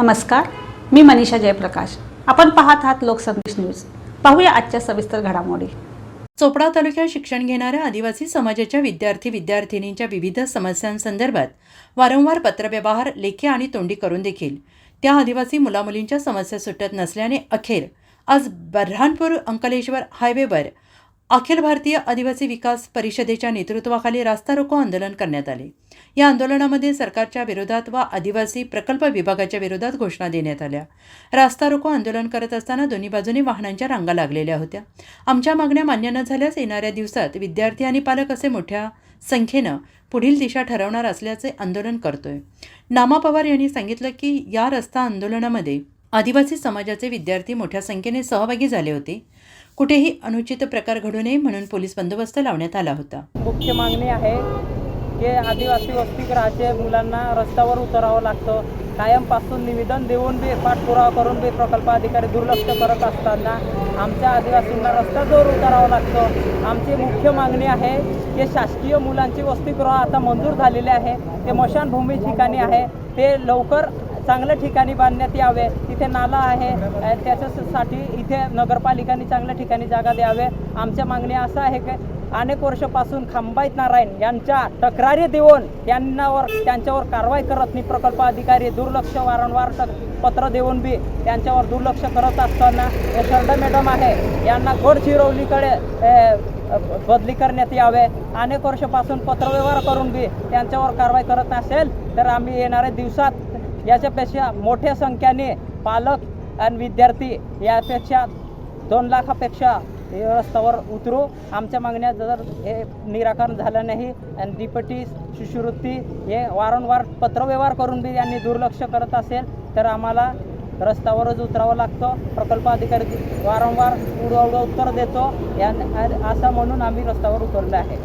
नमस्कार मी मनीषा जयप्रकाश. आपण पाहत आहात लोकसंदेश न्यूज. पाहूया आजच्या सविस्तर घडामोडी. चोपडा तालुक्यात शिक्षण घेणाऱ्या आदिवासी समाजाच्या विद्यार्थी विद्यार्थिनींच्या विविध समस्यांसंदर्भात वारंवार पत्रव्यवहार लेखी आणि तोंडी करून देखील. त्या आदिवासी मुलामुलींच्या समस्या सुटत नसल्याने अखेर आज बऱ्हाणपूर अंकलेश्वर हायवेवर अखिल भारतीय आदिवासी विकास परिषदेच्या नेतृत्वाखाली रास्ता रोको आंदोलन करण्यात आले. या आंदोलनामध्ये सरकारच्या विरोधात व आदिवासी प्रकल्प विभागाच्या विरोधात घोषणा देण्यात आल्या. रास्ता रोको आंदोलन करत असताना दोन्ही बाजूने वाहनांच्या रांगा लागलेल्या होत्या. आमच्या मागण्या मान्य न झाल्यास येणाऱ्या दिवसात विद्यार्थी आणि पालक असे मोठ्या संख्येनं पुढील दिशा ठरवणार असल्याचे आंदोलन करतोय. नामा पवार यांनी सांगितलं की या रस्ता आंदोलनामध्ये आदिवासी समाजाचे विद्यार्थी मोठ्या संख्येने सहभागी झाले होते. कुठेही अनुचित प्रकार घडू नये म्हणून पोलीस बंदोबस्त लावण्यात आला होता. मुख्य मागणी आहे हे आदिवासी वसतिगृहाचे मुलांना रस्त्यावर उतरावं लागतं. कायमपासून निवेदन देऊन बी पाठपुरावा करून बी प्रकल्प अधिकारी दुर्लक्ष करत असताना आमच्या आदिवासींना रस्त्यावर उतरावं लागतं. आमची मुख्य मागणी आहे की शासकीय मुलांची वसतिगृह आता मंजूर झालेले आहे. ते मशानभूमी ठिकाणी आहे. ते लवकर चांगल्या ठिकाणी बांधण्यात यावे. तिथे नाला आहे. त्याच्यासाठी इथे नगरपालिकांनी चांगल्या ठिकाणी जागा द्यावे. आमच्या मागणी असं आहे की अनेक वर्षापासून खंबाईत नारायण यांच्या तक्रारी देऊन त्यांनावर त्यांच्यावर कारवाई करत नाही प्रकल्प अधिकारी दुर्लक्ष वारंवार पत्र देऊन बी त्यांच्यावर दुर्लक्ष करत असताना हे शरदा मॅडम आहे यांना गडचिरोलीकडे बदली करण्यात यावे. अनेक वर्षापासून पत्रव्यवहार करून बी त्यांच्यावर कारवाई करत नसेल तर आम्ही येणाऱ्या दिवसात याच्यापेक्षा मोठ्या संख्येने पालक आणि विद्यार्थी यापेक्षा दोन लाखापेक्षा रस्त्यावर उतरू. आमच्या मागण्या जर हे निराकरण झालं नाही आणि दीपटी शिष्यवृत्ती हे वारंवार पत्रव्यवहार करून बी यांनी दुर्लक्ष करत असेल तर आम्हाला रस्त्यावरच उतरावं लागतं. प्रकल्प अधिकारी वारंवार उडवडं उत्तर देतो. या असं म्हणून आम्ही रस्त्यावर उतरलो आहे.